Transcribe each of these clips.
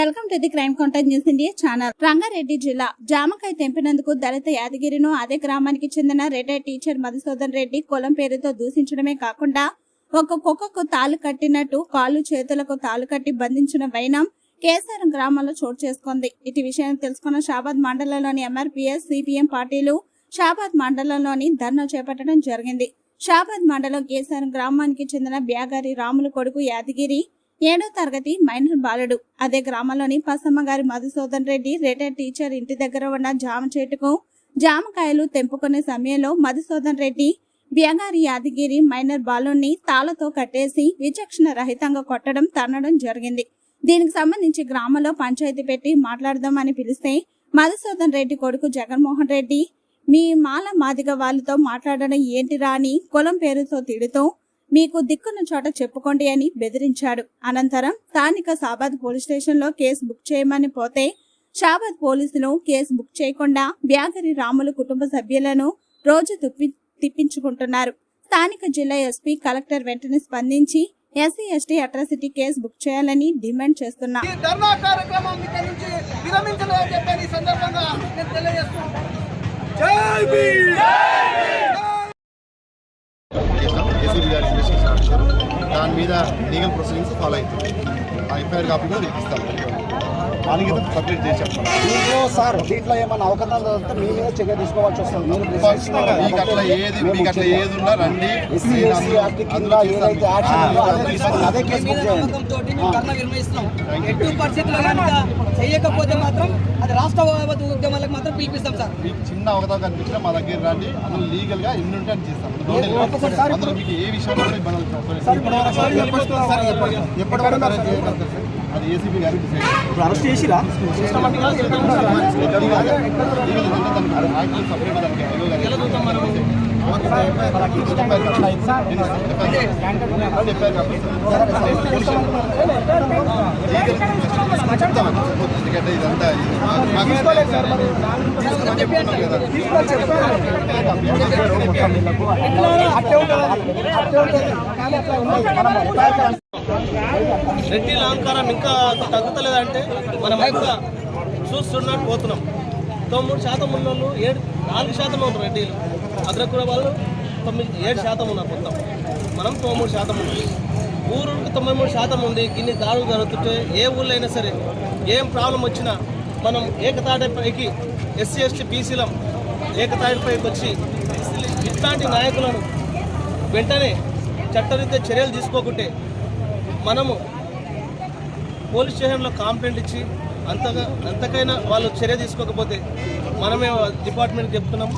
Welcome to the crime contact news India channel. Rangareddy జిల్లా జామకాయ తెంపినందుకు దళిత యాదగిరిను అదే గ్రామానికి చెందిన రెడ్డి టీచర్ మధుసూదన్ రెడ్డి కులం పేరుతో దూషించడమే కాకుండా ఒక కుక్కకు తాలు కట్టినట్టు కాళ్ళు చేతులకు తాలు కట్టి బంధించిన వైనం కేసారం గ్రామంలో చోటు చేసుకుంది. ఇటు విషయాన్ని తెలుసుకున్న షాబాద్ మండలంలోని ఎంఆర్పీఎస్ సిపిఎం పార్టీలు షాబాద్ మండలంలోని ధర్నా చేపట్టడం జరిగింది. షాబాద్ మండలం కేసారం గ్రామానికి చెందిన బ్యాగారి రాములు కొడుకు యాదగిరి ఏడో తరగతి మైనర్ బాలుడు. అదే గ్రామంలోని పసమ్మ గారి మధుసూదన్ రెడ్డి రిటైర్డ్ టీచర్ ఇంటి దగ్గర ఉన్న జామ చెట్టుకు జామకాయలు తెంపుకునే సమయంలో మధుసూదన్ రెడ్డి బ్యాగారి యాదగిరి మైనర్ బాలుని తాళతో కట్టేసి విచక్షణ రహితంగా కొట్టడం తన్నడం జరిగింది. దీనికి సంబంధించి గ్రామంలో పంచాయతీ పెట్టి మాట్లాడదామని పిలిస్తే మధుసూదన్ రెడ్డి కొడుకు జగన్మోహన్ రెడ్డి మీ మాల మాదిగ వాళ్ళతో మాట్లాడడం ఏంటిరా అని కులం పేరుతో తిడుతూ మీకు దిక్కున్న చోట చెప్పుకోండి అని బెదిరించాడు. అనంతరం స్థానిక సాబాద్ పోలీస్ స్టేషన్లో కేసు బుక్ చేయమని పోతే షాబాద్ పోలీసులు కేసు బుక్ చేయకుండా బ్యాగరి రాములు కుటుంబ సభ్యులను రోజు తిప్పి తిప్పించుకుంటున్నారు. స్థానిక జిల్లా ఎస్పీ కలెక్టర్ వెంటనే స్పందించి SC ST atrocity case book చేయాలని డిమాండ్ చేస్తున్నా ఈ మీద లీగల్ ప్రొసీడింగ్స్ ఫాలో అవుతుంది. ఆ ఎఫ్ఐఆర్ కాపీ కూడా మీకు దీంట్లో సార్ దీంట్లో ఏమైనా అవకతవకలు జరిగితే మీ మీద చర్య తీసుకోవాల్సి వస్తుంది. మీరు ప్రశ్నిస్తున్నారు కదా. మీకు అట్లా ఏది మీకు అట్లా ఏది ఉన్నా రండి. ఎస్సీ నేను ఎస్సీ అందులో- యాక్ట్ కింద ఏదైతే చేస్తాను. యాక్షన్ ఉందో అదే తీసుకొని అదే కేసు మీద బుక్ చేయండి. నమ్మకంతో మేము ధర్నా నిర్వహిస్తున్నాం ఎట్టి పరిస్థితుల్లో కనుక చేయకపోతే మాత్రం అది రాష్ట్ర ఉద్యమాలకు మాత్రం పిలిపిస్తాం సార్. మీకు చిన్న అవకతవక కనిపించినా మా దగ్గర రండి. అందులో లీగల్గా ఎన్ని ఉంటే అని చేస్తాం. అందులో మీకు ఏ విషయంలో కూడా ఇబ్బంది ఎప్పటి వరకు సార్? అది ఏసీబీ గారికి డిసైడ్ అరెస్ట్ చేసిరా రెడ్డి అలంకారం ఇంకా తగ్గుతలేదంటే మనం ఇంకా చూస్తున్నట్టు పోతున్నాం. తొమ్మిది శాతం ఉన్న వాళ్ళు ఏడు నాలుగు శాతం ఉన్నారు రెడ్డిలు. అగ్రకుల వాళ్ళు తొమ్మిది ఏడు శాతం ఉన్నారు మొత్తం. మనం తొమ్మిది శాతం ఉన్నాం. ఊరుకి తొంభై మూడు శాతం ఉంది. ఇన్ని దాడులు జరుగుతుంటే ఏ ఊళ్ళో అయినా సరే ఏం ప్రాబ్లం వచ్చినా మనం ఏకతాటిపైకి ఎస్సీ ఎస్టీ బీసీలం ఏకతాటిపైకి వచ్చి ఇట్లాంటి నాయకులను వెంటనే చట్టరీత్యా చర్యలు తీసుకోకుంటే మనము పోలీస్ స్టేషన్లో కంప్లైంట్ ఇచ్చి అంతగా అంతకైనా వాళ్ళు చర్య తీసుకోకపోతే మనమే డిపార్ట్మెంట్కి చెప్తున్నాం.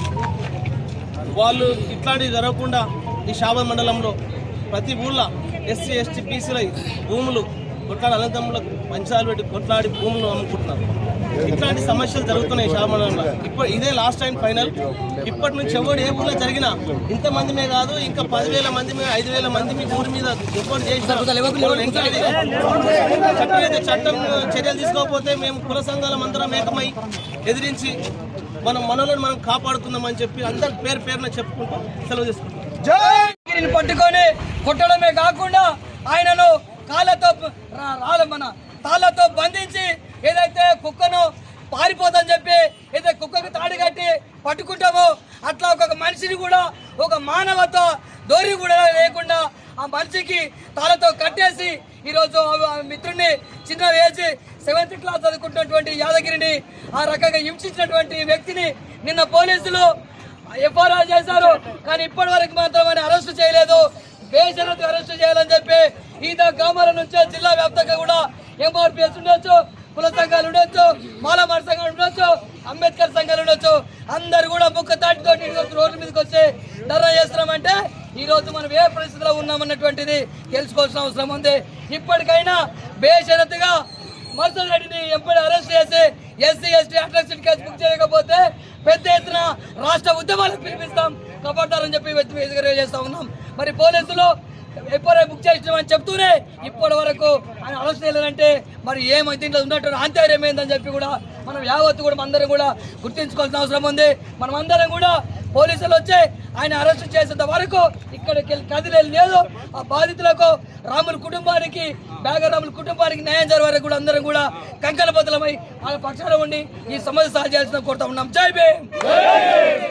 వాళ్ళు ఇట్లాంటివి జరగకుండా ఈ షాబాద్ మండలంలో ప్రతి ఊళ్ళో ఎస్సీ ఎస్టీ బీసీల భూములు కొట్లాడి అనంతములకు పంచాలు పెట్టి కొట్లాడి భూములు అమ్ముకుంటున్నారు. ఇట్లాంటి సమస్యలు జరుగుతున్నాయి మండలంలో ఇప్పుడు ఇదే లాస్ట్ టైం ఫైనల్ ఇప్పటి నుంచి ఎవరు ఏ ఊళ్ళో జరిగినా ఇంతమందిమే కాదు ఇంకా పదివేల మంది మీద ఐదు వేల మంది మీ ఊరి మీద రిపోర్ట్ చేసి చట్టం అయితే చట్టం చర్యలు తీసుకోకపోతే మేము కుల సంఘాలం అందరం ఏకమై ఎదిరించి మనం మనలను మనం కాపాడుకుందామని చెప్పి అందరి పేరు పేరున చెప్పుకుంటూ సెలవు తీసుకుంటాం పట్టుకొని కొట్టడమే కాకుండా ఆయనను కాళ్ళతో మన తాళ్ళతో బంధించి ఏదైతే కుక్కను పారిపోదని చెప్పి ఏదైతే కుక్కకు తాడు కట్టి పట్టుకుంటామో అట్లా ఒక మనిషిని కూడా ఒక మానవత దోరి కూడా లేకుండా ఆ మనిషికి తాళతో కట్టేసి ఈరోజు మిత్రుడిని చిన్న వేసి సెవెంత్ క్లాస్ చదువుకుంటున్నటువంటి యాదగిరిని ఆ రకంగా హింసించినటువంటి వ్యక్తిని నిన్న పోలీసులు ఎఫ్ఆర్ఆర్ చేశారు. కానీ ఇప్పటి వరకు మాత్రం ఆయన అరెస్ట్ చేయలేదు. బేషరత్ అరెస్ట్ చేయాలని చెప్పి ఈత గ్రామాల నుంచే జిల్లా వ్యాప్తంగా కూడా ఎంఆర్పిఎస్ ఉండొచ్చు. ఉండొచ్చు సంఘం ఉండొచ్చు. అంబేద్కర్ సంఘాలు ఉండొచ్చు. అందరు కూడా బుక్క తాటితో ఈరోజు రోడ్ల మీదకి వచ్చి ధర్నా చేస్తున్నామంటే ఈ రోజు మనం ఏ పరిస్థితిలో ఉన్నామన్నటువంటిది తెలుసుకోవాల్సిన అవసరం ఉంది. ఇప్పటికైనా బేషరతుగా మర్సల్ రెడ్డిని ఎప్పుడు అరెస్ట్ చేసి SC ST atrocity case book చేయకపోతే పెద్ద ఎత్తున రాష్ట్ర ఉద్యమాలకు పిలిపిస్తాం. కబడ్డారని చెప్పి వ్యక్తి చేస్తా ఉన్నాం. మరి పోలీసులు ఎప్పుడైనా బుక్ చేసినామని చెప్తూనే ఇప్పటి వరకు ఆయన అరెస్ట్ మరి ఏమైతే దీంట్లో ఉన్నట్టు ఆంతర్యం ఏందని చెప్పి కూడా మనం యావత్తు కూడా అందరం కూడా గుర్తించుకోవాల్సిన అవసరం ఉంది. మనం అందరం కూడా పోలీసులు వచ్చి ఆయన అరెస్ట్ చేసేంత వరకు ఇక్కడికి కదిలేదు లేదు. ఆ బాధితులకు రాముల కుటుంబానికి బేగరాముల కుటుంబానికి న్యాయం జరిగే వరకు కూడా అందరం కూడా కంకణ బద్దలమై వాళ్ళ పక్షాన ఉండి ఈ సమస్య సాధ్యాల్సిన కోరుతా ఉన్నాం. జై భీమ్!